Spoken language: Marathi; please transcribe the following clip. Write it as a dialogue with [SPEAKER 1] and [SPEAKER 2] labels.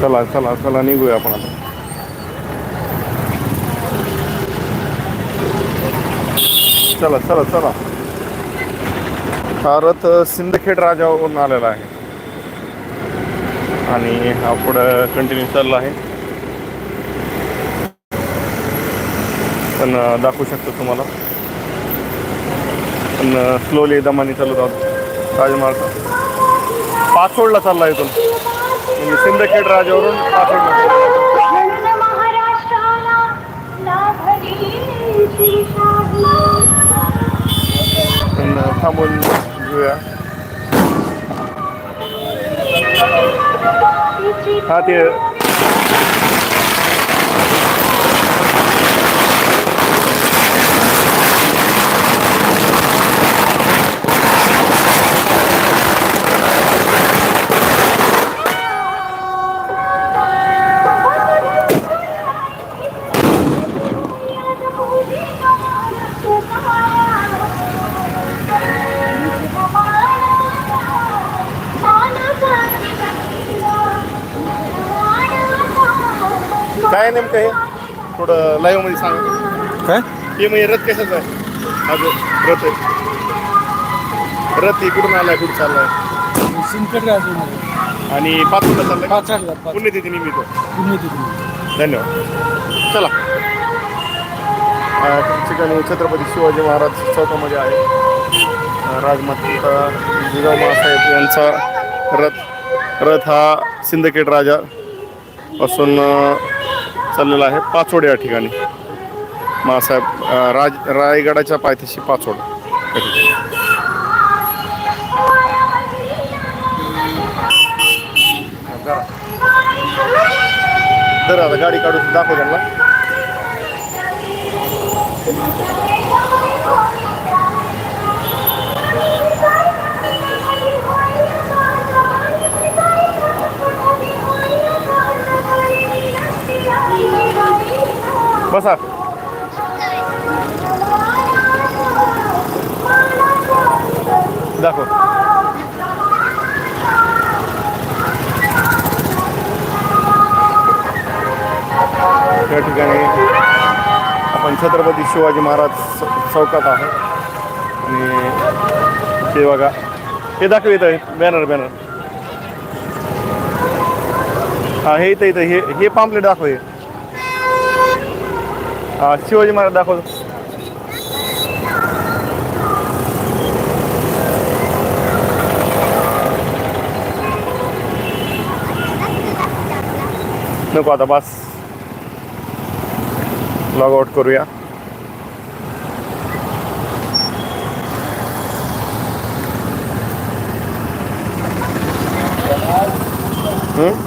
[SPEAKER 1] चला चला चला निघूया आपण आता. चला चला चला. हा रथ सिंदखेड राजावरून आलेला आहे. आणि हा पुढं कंटिन्यू चालला आहे. पण दाखवू शकतो तुम्हाला. पण स्लोली दमाने चालू राहतो राजमार्ग. पाचोडला चालला इथून म्हणजे सिंदखेड राजावरून पाचोडला
[SPEAKER 2] म्हणून महाराष्ट्राला लाभली शिरशाही.
[SPEAKER 1] पण थांबून घेऊया
[SPEAKER 2] तिची
[SPEAKER 1] हा ते काय नेमकं हे? थोडं लाईव्हमध्ये सांगा.
[SPEAKER 3] काय?
[SPEAKER 1] हे म्हणजे रथ कशाचा आहे? हा जो रथ आहे. रथ इकडून आलाय कुठं चाललाय.
[SPEAKER 3] सिंदखेड राजूमध्ये
[SPEAKER 1] आणि पाचोडला चाललाय
[SPEAKER 3] पाच
[SPEAKER 1] पुण्यतिथी निमित्त.
[SPEAKER 3] पुण्यतिथी
[SPEAKER 1] धन्यवाद. चला. ठिकाणी छत्रपती शिवाजी महाराज चौकामध्ये आहे. अं, राजमाता जिजाऊ मासाहेब यांचा रथ. रथ हा सिंदखेड राजा पासून चाललेलं चाललेला आहे पाचोड या ठिकाणी. मासाहेब राज रायगडाच्या पायथ्याशी पाचोड. तर आता गाडी काढून दाखव त्यांना. बसा. दाखव. या ठिकाणी आपण छत्रपती शिवाजी महाराज चौकात आहे. आणि ते बघा. हे दाखव आहे बॅनर बॅनर हा हे इथं इथं हे हे पाम्पलेट दाखव हा शिवाजी महाराज दाखवतो नको आता बस लॉग आउट करूया हम्म